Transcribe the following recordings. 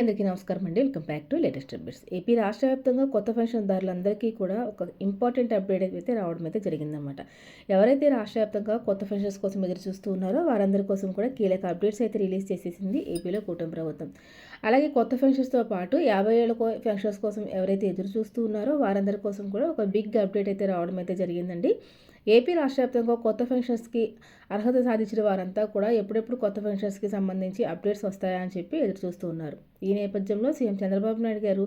అందరికీ నమస్కారం అండి. Welcome back to latest updates. AP రాష్ట్ర వ్యాప్తంగా కొత్త పెన్షన్దారులందరికీ కూడా ఒక ఇంపార్టెంట్ అప్డేట్ అయితే రావడం అయితే జరిగిందన్నమాట. ఎవరైతే రాష్ట్ర వ్యాప్తంగా కొత్త పెన్షన్స్ కోసం ఎదురు చూస్తూ ఉన్నారో వారందరి కోసం కూడా కీలక అప్డేట్స్ అయితే రిలీజ్ చేసేసింది ఏపీలో కూటమి ప్రభుత్వం. అలాగే కొత్త ఫంక్షన్స్తో పాటు యాభై ఏళ్ళ ఫంక్షన్స్ కోసం ఎవరైతే ఎదురు చూస్తూ ఉన్నారో వారందరి కోసం కూడా ఒక బిగ్ అప్డేట్ అయితే రావడం అయితే జరిగిందండి. ఏపీ రాష్ట్ర వ్యాప్తంగా కొత్త ఫంక్షన్స్కి అర్హత సాధించిన వారంతా కూడా ఎప్పుడెప్పుడు కొత్త ఫంక్షన్స్కి సంబంధించి అప్డేట్స్ వస్తాయా అని చెప్పి ఎదురు చూస్తూ ఉన్నారు. ఈ నేపథ్యంలో సీఎం చంద్రబాబు నాయుడు గారు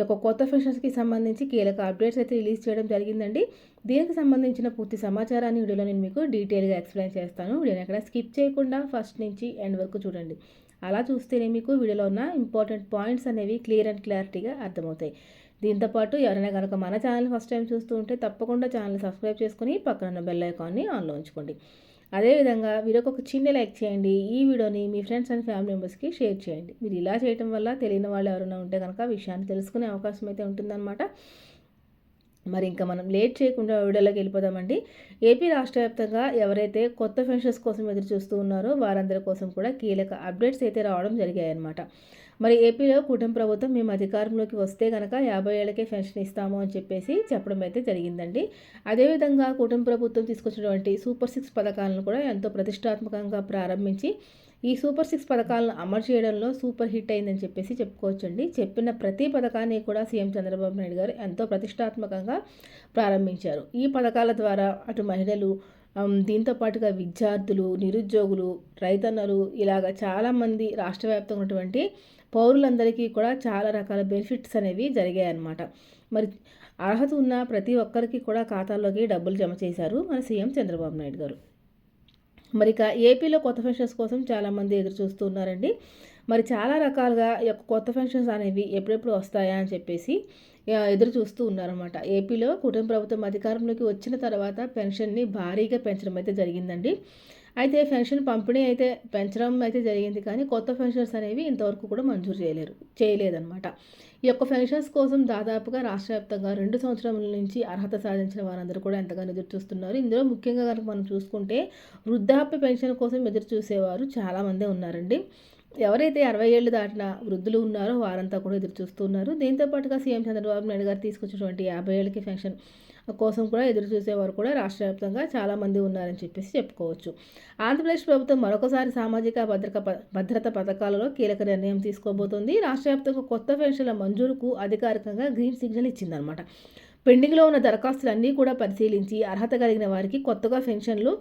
యొక్క కొత్త ఫంక్షన్స్కి సంబంధించి కీలక అప్డేట్స్ అయితే రిలీజ్ చేయడం జరిగిందండి. దీనికి సంబంధించిన పూర్తి సమాచారాన్ని వీడియోలో నేను మీకు డీటెయిల్గా ఎక్స్ప్లెయిన్ చేస్తాను. వీడియోని ఎక్కడ స్కిప్ చేయకుండా ఫస్ట్ నుంచి ఎండ్ వరకు చూడండి. అలా చూస్తేనే మీకు వీడియోలో ఉన్న ఇంపార్టెంట్ పాయింట్స్ అనేవి క్లియర్ అండ్ క్లారిటీగా అర్థమవుతాయి. దీంతోపాటు ఎవరైనా కనుక మన ఛానల్ ఫస్ట్ టైం చూస్తూ ఉంటే తప్పకుండా ఛానల్ సబ్స్క్రైబ్ చేసుకుని పక్కన ఉన్న బెల్ ఐకాన్ని ఆన్లో ఉంచుకోండి. అదేవిధంగా వీడియోకి ఒక చిన్న లైక్ చేయండి. ఈ వీడియోని మీ ఫ్రెండ్స్ అండ్ ఫ్యామిలీ మెంబర్స్కి షేర్ చేయండి. మీరు ఇలా చేయడం వల్ల తెలియని వాళ్ళు ఎవరైనా ఉంటే కనుక విషయాన్ని తెలుసుకునే అవకాశం అయితే ఉంటుందన్నమాట. మరి ఇంకా మనం లేట్ చేయకుండా వీడియోలోకి వెళ్ళిపోదామండి. ఏపీ రాష్ట్ర వ్యాప్తంగా ఎవరైతే కొత్త పెన్షన్స్ కోసం ఎదురు చూస్తూ ఉన్నారో వారందరి కోసం కూడా కీలక అప్డేట్స్ అయితే రావడం జరిగాయన్నమాట. మరి ఏపీలో కూటమి ప్రభుత్వం మేము అధికారంలోకి వస్తే కనుక యాభై ఏళ్ళకే పెన్షన్ ఇస్తాము అని చెప్పేసి చెప్పడం అయితే జరిగిందండి. అదేవిధంగా కూటమి ప్రభుత్వం తీసుకొచ్చినటువంటి సూపర్ సిక్స్ పథకాలను కూడా ఎంతో ప్రతిష్టాత్మకంగా ప్రారంభించి ఈ సూపర్ సిక్స్ పథకాలను అమలు చేయడంలో సూపర్ హిట్ అయిందని చెప్పేసి చెప్పుకోవచ్చండి. చెప్పిన ప్రతి పథకాన్ని కూడా సీఎం చంద్రబాబు నాయుడు గారు ఎంతో ప్రతిష్టాత్మకంగా ప్రారంభించారు. ఈ పథకాల ద్వారా అటు మహిళలు దీంతో పాటుగా విద్యార్థులు నిరుద్యోగులు రైతన్నలు ఇలాగ చాలామంది రాష్ట్ర వ్యాప్తంగా ఉన్నటువంటి పౌరులందరికీ కూడా చాలా రకాల బెనిఫిట్స్ అనేవి జరిగాయి అన్నమాట మరి అర్హత ఉన్న ప్రతి ఒక్కరికి కూడా ఖాతాల్లోకి డబ్బులు జమ చేశారు మన సీఎం చంద్రబాబు నాయుడు గారు. మరి ఇక ఏపీలో కొత్త పెన్షన్స్ కోసం చాలామంది ఎదురు చూస్తున్నారండి మరి చాలా రకాలుగా యొక్క కొత్త పెన్షన్స్ అనేవి ఎప్పుడెప్పుడు వస్తాయా అని చెప్పేసి ఎదురు చూస్తూ ఉన్నారన్నమాట. ఏపీలో కుటుంబ ప్రభుత్వం అధికారంలోకి వచ్చిన తర్వాత పెన్షన్ని భారీగా పెంచడం అయితే జరిగిందండి. అయితే పెన్షన్ పంపిణీ అయితే పెంచడం అయితే జరిగింది కానీ కొత్త పెన్షన్స్ అనేవి ఇంతవరకు కూడా మంజూరు చేయలేరు చేయలేదన్నమాట. ఈ యొక్క పెన్షన్స్ కోసం దాదాపుగా రాష్ట్ర వ్యాప్తంగా రెండు సంవత్సరాల నుంచి అర్హత సాధించిన వారందరూ కూడా ఎంతగానో ఎదురు చూస్తున్నారు. ఇందులో ముఖ్యంగా కనుక మనం చూసుకుంటే వృద్ధాప్య పెన్షన్ కోసం ఎదురు చూసేవారు చాలామందే ఉన్నారండి. ఎవరైతే అరవై ఏళ్ళు దాటిన వృద్ధులు ఉన్నారో వారంతా కూడా ఎదురు చూస్తున్నారు దీంతో పాటుగా సీఎం చంద్రబాబు నాయుడు గారు తీసుకొచ్చినటువంటి యాభై ఏళ్ళకి పెన్షన్ కోసం కూడా ఎదురు చూసేవారు కూడా రాష్ట్ర వ్యాప్తంగా చాలామంది ఉన్నారని చెప్పేసి చెప్పుకోవచ్చు. ఆంధ్రప్రదేశ్ ప్రభుత్వం మరొకసారి సామాజిక భద్రత భద్రత పథకాలలో కీలక నిర్ణయం తీసుకోబోతోంది. రాష్ట్ర వ్యాప్తంగా కొత్త పెన్షన్ల మంజూరుకు అధికారికంగా గ్రీన్ సిగ్నల్ ఇచ్చిందనమాట పెండింగ్లో ఉన్న దరఖాస్తులన్నీ కూడా పరిశీలించి అర్హత కలిగిన వారికి కొత్తగా పెన్షన్లు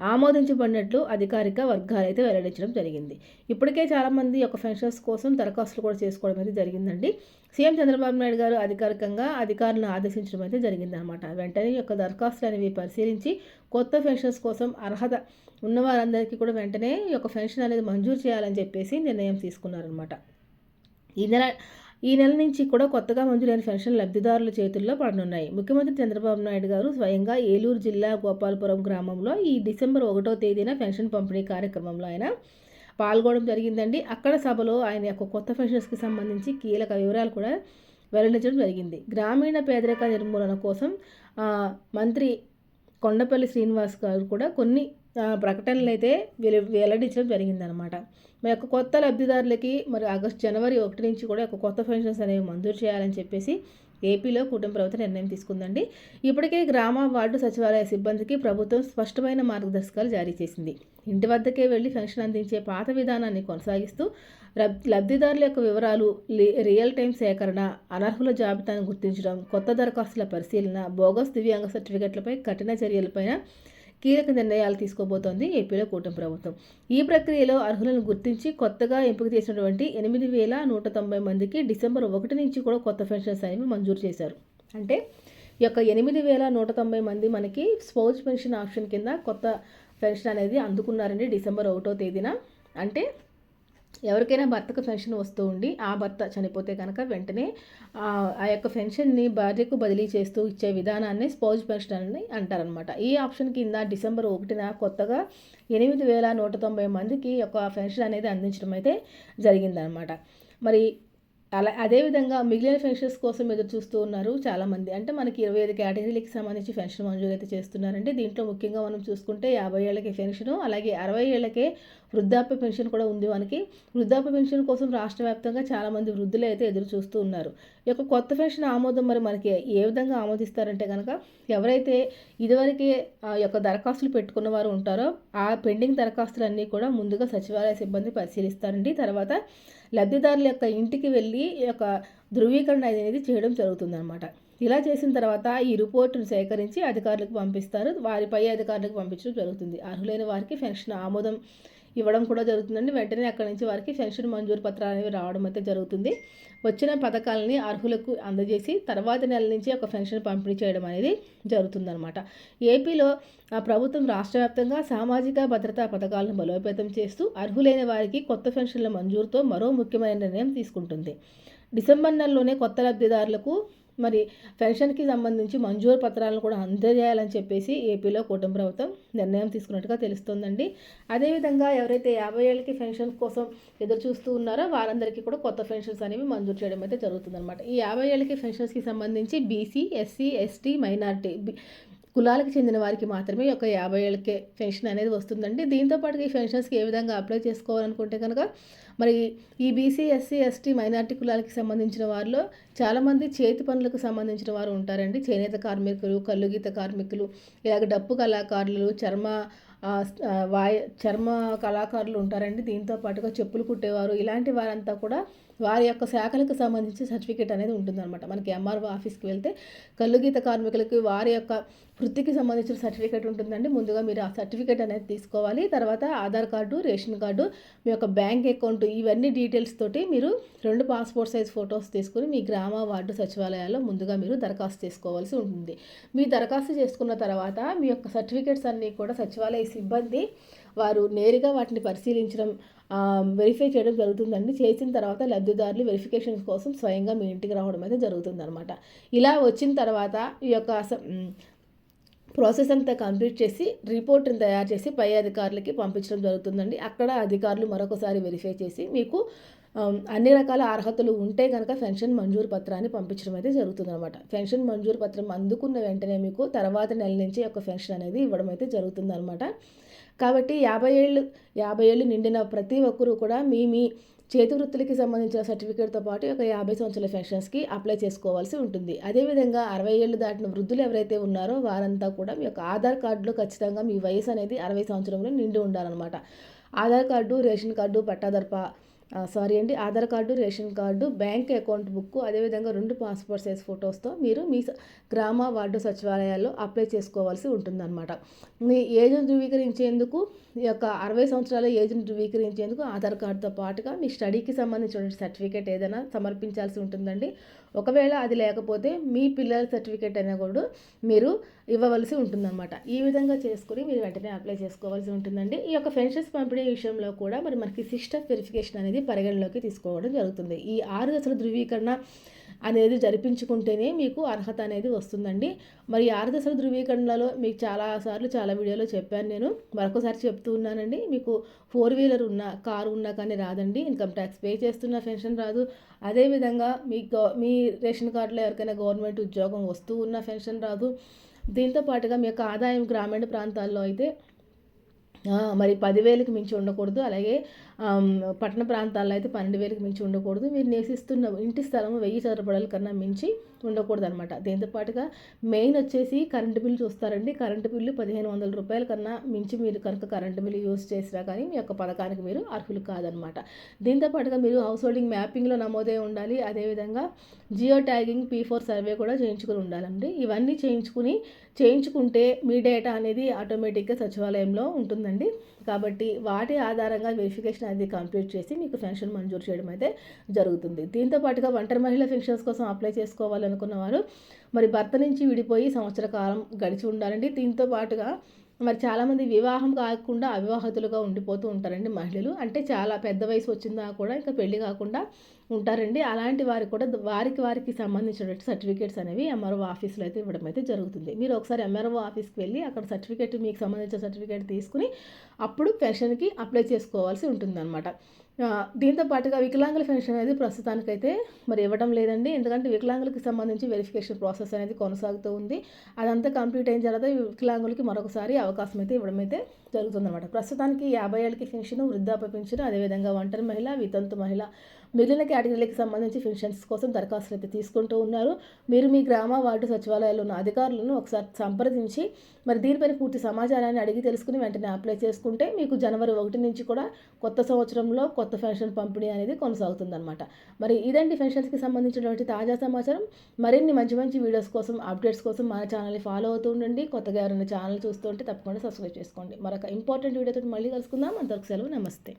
ఆమోదించబడినట్లు అధికారిక వర్గాలు అయితే వెల్లడించడం జరిగింది. ఇప్పటికే చాలామంది యొక్క పెన్షన్స్ కోసం దరఖాస్తులు కూడా చేసుకోవడం అయితే జరిగిందండి. సీఎం చంద్రబాబు నాయుడు గారు అధికారికంగా అధికారులను ఆదేశించడం అయితే జరిగిందనమాట వెంటనే యొక్క దరఖాస్తులు అనేవి పరిశీలించి కొత్త పెన్షన్స్ కోసం అర్హత ఉన్న వారందరికీ కూడా వెంటనే ఈ యొక్క పెన్షన్ అనేది మంజూరు చేయాలని చెప్పేసి నిర్ణయం తీసుకున్నారనమాట ఈ నెల ఈ నెల నుంచి కూడా కొత్తగా మంజూరైన పెన్షన్ లబ్ధిదారుల చేతుల్లో పడనున్నాయి. ముఖ్యమంత్రి చంద్రబాబు నాయుడు గారు స్వయంగా ఏలూరు జిల్లా గోపాలపురం గ్రామంలో ఈ డిసెంబర్ ఒకటో తేదీన పెన్షన్ పంపిణీ కార్యక్రమంలో ఆయన పాల్గొనడం జరిగిందండి. అక్కడ సభలో ఆయన యొక్క కొత్త పెన్షన్స్కి సంబంధించి కీలక వివరాలు కూడా వెల్లడించడం జరిగింది. గ్రామీణ పేదరిక నిర్మూలన కోసం మంత్రి కొండపల్లి శ్రీనివాస్ గారు కూడా కొన్ని ప్రకటనలు అయితే వెల్లడించడం జరిగిందనమాట మరి యొక్క కొత్త లబ్ధిదారులకి మరి ఆగస్టు జనవరి ఒకటి నుంచి కూడా ఒక కొత్త పెన్షన్స్ అనేవి మంజూరు చేయాలని చెప్పేసి ఏపీలో కుటుంబ ప్రభుత్వం నిర్ణయం తీసుకుందండి. ఇప్పటికే గ్రామ వార్డు సచివాలయ సిబ్బందికి ప్రభుత్వం స్పష్టమైన మార్గదర్శకాలు జారీ చేసింది. ఇంటి వద్దకే వెళ్ళి పెన్షన్ అందించే పాత విధానాన్ని కొనసాగిస్తూ లబ్ధిదారుల యొక్క వివరాలు రియల్ టైం సేకరణ అనర్హుల జాబితాను గుర్తించడం కొత్త దరఖాస్తుల పరిశీలన బోగస్ దివ్యాంగ సర్టిఫికెట్లపై కఠిన చర్యలపైన కీలక నిర్ణయాలు తీసుకోబోతోంది ఏపీలో కూటమి ప్రభుత్వం. ఈ ప్రక్రియలో అర్హులను గుర్తించి కొత్తగా ఎంపిక చేసినటువంటి ఎనిమిది వేల నూట తొంభై మందికి డిసెంబర్ ఒకటి నుంచి కూడా కొత్త పెన్షన్స్ అనేవి మంజూరు చేశారు. అంటే ఈ యొక్క ఎనిమిది వేల నూట తొంభై మంది మనకి స్పౌజ్ పెన్షన్ ఆప్షన్ కింద కొత్త పెన్షన్ అనేది అందుకున్నారండి డిసెంబర్ ఒకటో తేదీన. అంటే ఎవరికైనా భర్తకు పెన్షన్ వస్తూ ఉండి ఆ భర్త చనిపోతే కనుక వెంటనే ఆ యొక్క పెన్షన్ని భార్యకు బదిలీ చేస్తూ ఇచ్చే విధానాన్ని స్పౌజ్ పెన్షన్ అని అంటారనమాట ఈ ఆప్షన్ కింద డిసెంబర్ ఒకటిన కొత్తగా ఎనిమిది వేల నూట తొంభై మందికి ఒక పెన్షన్ అనేది అందించడం అయితే జరిగిందనమాట మరి అలా అదేవిధంగా మిగిలిన పెన్షన్స్ కోసం ఎదురు చూస్తూ ఉన్నారు చాలామంది. అంటే మనకి ఇరవై ఐదు కేటగిరీలకి సంబంధించి పెన్షన్ మంజూరు అయితే చేస్తున్నారండి. దీంట్లో ముఖ్యంగా మనం చూసుకుంటే యాభై ఏళ్ళకి పెన్షను అలాగే అరవై ఏళ్ళకే వృద్ధాప్య పెన్షన్ కూడా ఉంది మనకి వృద్ధాప్య పెన్షన్ కోసం రాష్ట్ర వ్యాప్తంగా చాలామంది వృద్ధులు అయితే ఎదురు చూస్తూ ఉన్నారు. ఈ యొక్క కొత్త పెన్షన్ ఆమోదం మరి మనకి ఏ విధంగా ఆమోదిస్తారంటే కనుక ఎవరైతే ఇదివరకే ఆ యొక్క దరఖాస్తులు పెట్టుకున్న వారు ఉంటారో ఆ పెండింగ్ దరఖాస్తులన్నీ కూడా ముందుగా సచివాలయ సిబ్బంది పరిశీలిస్తారండి. తర్వాత లబ్ధిదారుల యొక్క ఇంటికి వెళ్ళి ఈ యొక్క ధృవీకరణ అనేది చేయడం జరుగుతుందన్నమాట. ఇలా చేసిన తర్వాత ఈ రిపోర్టును సేకరించి అధికారులకు పంపిస్తారు. వారి పై అధికారులకు పంపించడం జరుగుతుంది. అర్హులైన వారికి పెన్షన్ ఆమోదం ఇవ్వడం కూడా జరుగుతుందండి. వెంటనే అక్కడి నుంచి వారికి పెన్షన్ మంజూరు పత్రాలు అనేవి రావడం అయితే జరుగుతుంది. వచ్చిన పథకాలని అర్హులకు అందజేసి తర్వాత నెల నుంచి ఒక పెన్షన్ పంపిణీ చేయడం అనేది జరుగుతుందన్నమాట. ఏపీలో ఆ ప్రభుత్వం రాష్ట్ర వ్యాప్తంగా సామాజిక భద్రతా పథకాలను బలోపేతం చేస్తూ అర్హులైన వారికి కొత్త పెన్షన్ల మంజూరుతో మరో ముఖ్యమైన నిర్ణయం తీసుకుంటుంది. డిసెంబర్ నెలలోనే కొత్త లబ్ధిదారులకు మరి పెన్షన్కి సంబంధించి మంజూరు పత్రాలను కూడా అందజేయాలని చెప్పేసి ఏపీలో కుటుంబ ప్రభుత్వం నిర్ణయం తీసుకున్నట్టుగా తెలుస్తోందండి. అదేవిధంగా ఎవరైతే యాభై ఏళ్ళకి పెన్షన్ కోసం ఎదురు చూస్తూ ఉన్నారో వారందరికీ కూడా కొత్త పెన్షన్స్ అనేవి మంజూరు చేయడం అయితే జరుగుతుందన్నమాట. ఈ యాభై ఏళ్ళకి పెన్షన్స్కి సంబంధించి బీసీ ఎస్సీ ఎస్టీ మైనార్టీ కులాలకు చెందిన వారికి మాత్రమే ఒక యాభై ఏళ్ళకే పెన్షన్ అనేది వస్తుందండి. దీంతో పాటు ఈ పెన్షన్స్కి ఏ విధంగా అప్లై చేసుకోవాలనుకుంటే కనుక మరి ఈ బీసీ ఎస్సీ ఎస్టీ మైనార్టీ కులాలకి సంబంధించిన వారిలో చాలామంది చేతి పనులకు సంబంధించిన వారు ఉంటారండి. చేనేత కార్మికులు కల్లుగీత కార్మికులు ఇలాగ డప్పు కళాకారులు చర్మ వాయ చర్మ కళాకారులు ఉంటారండి. దీంతో పాటుగా చెప్పులు కుట్టేవారు ఇలాంటి వారంతా కూడా వారి యొక్క శాఖలకు సంబంధించి సర్టిఫికేట్ అనేది ఉంటుందన్నమాట. మనకి ఎంఆర్ఓ ఆఫీస్కి వెళ్తే కల్లుగీత కార్మికులకి వారి యొక్క వృత్తికి సంబంధించిన సర్టిఫికేట్ ఉంటుందండి. ముందుగా మీరు ఆ సర్టిఫికేట్ అనేది తీసుకోవాలి. తర్వాత ఆధార్ కార్డు రేషన్ కార్డు మీ యొక్క బ్యాంక్ అకౌంట్ ఇవన్నీ డీటెయిల్స్ తోటి మీరు రెండు పాస్పోర్ట్ సైజ్ ఫొటోస్ తీసుకుని మీ గ్రామ వార్డు సచివాలయాల్లో ముందుగా మీరు దరఖాస్తు చేసుకోవాల్సి ఉంటుంది. మీ దరఖాస్తు చేసుకున్న తర్వాత మీ యొక్క సర్టిఫికేట్స్ అన్నీ కూడా సచివాలయ సిబ్బంది వారు నేరుగా వాటిని పరిశీలించడం వెరిఫై చేయడం జరుగుతుందండి. చేసిన తర్వాత లబ్ధిదారులు వెరిఫికేషన్ కోసం స్వయంగా మీ ఇంటికి రావడం అయితే జరుగుతుందన్నమాట. ఇలా వచ్చిన తర్వాత ఈ యొక్క ప్రాసెస్ అంతా కంప్లీట్ చేసి రిపోర్ట్ని తయారు చేసి పై అధికారులకి పంపించడం జరుగుతుందండి. అక్కడ అధికారులు మరొకసారి వెరిఫై చేసి మీకు అన్ని రకాల అర్హతలు ఉంటే కనుక పెన్షన్ మంజూరు పత్రాన్ని పంపించడం అయితే జరుగుతుందన్నమాట. పెన్షన్ మంజూరు పత్రం అందుకున్న వెంటనే మీకు తర్వాత నెల నుంచి ఒక పెన్షన్ అనేది ఇవ్వడం అయితే జరుగుతుందన్నమాట. కాబట్టి యాభై ఏళ్ళు యాభై ఏళ్ళు నిండిన ప్రతి ఒక్కరూ కూడా మీ మీ చేతి వృత్తులకి సంబంధించిన సర్టిఫికేట్తో పాటు ఒక యాభై సంవత్సరాల పెన్షన్స్కి అప్లై చేసుకోవాల్సి ఉంటుంది. అదేవిధంగా అరవై ఏళ్ళు దాటిన వృద్ధులు ఎవరైతే ఉన్నారో వారంతా కూడా మీ యొక్క ఆధార్ కార్డులో ఖచ్చితంగా మీ వయసు అనేది అరవై సంవత్సరంలో నిండి ఉండాలన్నమాట. ఆధార్ కార్డు రేషన్ కార్డు పట్టాదర్ప సారీ అండి Aadhaar card ration card bank account book అదేవిధంగా రెండు పాస్పోర్ట్ సైజ్ ఫొటోస్తో మీరు మీ గ్రామ వార్డు సచివాలయాల్లో అప్లై చేసుకోవాల్సి ఉంటుందన్నమాట. మీ ఏజ్ను ధృవీకరించేందుకు ఈ యొక్క అరవై సంవత్సరాల ఏజ్ను ధృవీకరించేందుకు ఆధార్ కార్డుతో పాటుగా మీ స్టడీకి సంబంధించిన సర్టిఫికేట్ ఏదైనా సమర్పించాల్సి ఉంటుందండి. ఒకవేళ అది లేకపోతే మీ పిల్లల సర్టిఫికేట్ అయినా కూడా మీరు ఇవ్వవలసి ఉంటుందన్నమాట. ఈ విధంగా చేసుకుని మీరు వెంటనే అప్లై చేసుకోవాల్సి ఉంటుందండి. ఈ యొక్క పెన్షన్స్ పంపిణీ విషయంలో కూడా మరి మనకి సిస్టమ్ వెరిఫికేషన్ అనేది పరిగణలోకి తీసుకోవడం జరుగుతుంది. ఈ ఆరు దశల ధృవీకరణ అనేది జరిపించుకుంటేనే మీకు అర్హత అనేది వస్తుందండి. మరి ఆరుదశల ధృవీకరణలలో ధృవీకరణలో మీకు చాలాసార్లు చాలా వీడియోలో చెప్పాను నేను. మరొకసారి చెప్తూ ఉన్నానండి. మీకు ఫోర్ వీలర్ ఉన్న కారు ఉన్నా కానీ రాదండి. ఇన్కమ్ ట్యాక్స్ పే చేస్తున్న పెన్షన్ రాదు. అదేవిధంగా మీ మీ రేషన్ కార్డులో ఎవరికైనా గవర్నమెంట్ ఉద్యోగం వస్తూ ఉన్న పెన్షన్ రాదు. దీంతో పాటుగా మీ యొక్క ఆదాయం గ్రామీణ ప్రాంతాల్లో అయితే మరి పదివేలకు మించి ఉండకూడదు. అలాగే పట్టణ ప్రాంతాల్లో అయితే పన్నెండు వేలకు మించి ఉండకూడదు. మీరు నివసిస్తున్న ఇంటి స్థలము వెయ్యి చదరపడాల కన్నా మించి ఉండకూడదు అనమాట దీంతోపాటుగా మెయిన్ వచ్చేసి కరెంటు బిల్లు చూస్తారండి. కరెంటు బిల్లు పదిహేను వందల రూపాయల కన్నా మించి మీరు కనుక కరెంటు బిల్లు యూజ్ చేసినా కానీ మీ యొక్క పథకానికి మీరు అర్హులు కాదనమాట దీంతో పాటుగా మీరు హౌస్ హోల్డింగ్ మ్యాపింగ్లో నమోదై ఉండాలి. అదేవిధంగా geo tagging P four survey కూడా చేయించుకుని ఉండాలండి. ఇవన్నీ చేయించుకుని చేయించుకుంటే మీ డేటా అనేది ఆటోమేటిక్గా సచివాలయంలో ఉంటుందండి. కాబట్టి వాటి ఆధారంగా వెరిఫికేషన్ అనేది కంప్లీట్ చేసి మీకు పెన్షన్ మంజూరు చేయడం అయితే జరుగుతుంది. దీంతో పాటుగా ఒంటరి మహిళ పెన్షన్స్ కోసం అప్లై చేసుకోవాలనుకున్న వారు మరి భర్త నుంచి విడిపోయి సంవత్సర కాలం గడిచి ఉండాలండి. దీంతో పాటుగా మరి చాలామంది వివాహం కాకుండా అవివాహితులుగా ఉండిపోతూ ఉంటారండి మహిళలు. అంటే చాలా పెద్ద వయసు వచ్చిందా కూడా ఇంకా పెళ్ళి కాకుండా ఉంటారండి. అలాంటి వారికి కూడా వారికి వారికి సంబంధించినటువంటి సర్టిఫికేట్స్ అనేవి ఎంఆర్ఓ ఆఫీస్లో అయితే ఇవ్వడం అయితే జరుగుతుంది. మీరు ఒకసారి ఎంఆర్ఓ ఆఫీస్కి వెళ్ళి అక్కడ సర్టిఫికేట్ మీకు సంబంధించిన సర్టిఫికేట్ తీసుకుని అప్పుడు పెన్షన్కి అప్లై చేసుకోవాల్సి ఉంటుందన్నమాట. దీంతో పాటుగా వికలాంగుల పెన్షన్ అనేది ప్రస్తుతానికైతే మరి ఇవ్వడం లేదండి. ఎందుకంటే వికలాంగులకు సంబంధించి వెరిఫికేషన్ ప్రాసెస్ అనేది కొనసాగుతూ ఉంది. అదంతా కంప్లీట్ అయిన తర్వాత వికలాంగులకి మరొకసారి అవకాశం అయితే ఇవ్వడం అయితే జరుగుతుందన్నమాట. ప్రస్తుతానికి యాభై ఏళ్ళకి పెన్షన్ వృద్ధాప్య పెన్షన్ అదేవిధంగా ఒంటరి మహిళ వితంతు మహిళ మిగిలిన కేటగిరీలకు సంబంధించి పెన్షన్స్ కోసం దరఖాస్తులు అయితే తీసుకుంటూ ఉన్నారు. మీరు మీ గ్రామ వార్డు సచివాలయాల్లో ఉన్న అధికారులను ఒకసారి సంప్రదించి మరి దీనిపైన పూర్తి సమాచారాన్ని అడిగి తెలుసుకుని వెంటనే అప్లై చేసుకుంటే మీకు జనవరి ఒకటి నుంచి కూడా కొత్త సంవత్సరంలో కొత్త పెన్షన్ పంపిణీ అనేది కొనసాగుతుందన్నమాట. మరి ఇదండి పెన్షన్స్కి సంబంధించినటువంటి తాజా సమాచారం. మరిన్ని మంచి మంచి వీడియోస్ కోసం అప్డేట్స్ కోసం మన ఛానల్ని ఫాలో అవుతూ ఉండండి. కొత్తగా ఎవరైనా ఛానల్ చూస్తూ ఉంటే తప్పకుండా సబ్స్క్రైబ్ చేసుకోండి. మరొక ఇంపార్టెంట్ వీడియోతో మళ్ళీ కలుసుకుందాం. అంతవరకు సెలవు. నమస్తే.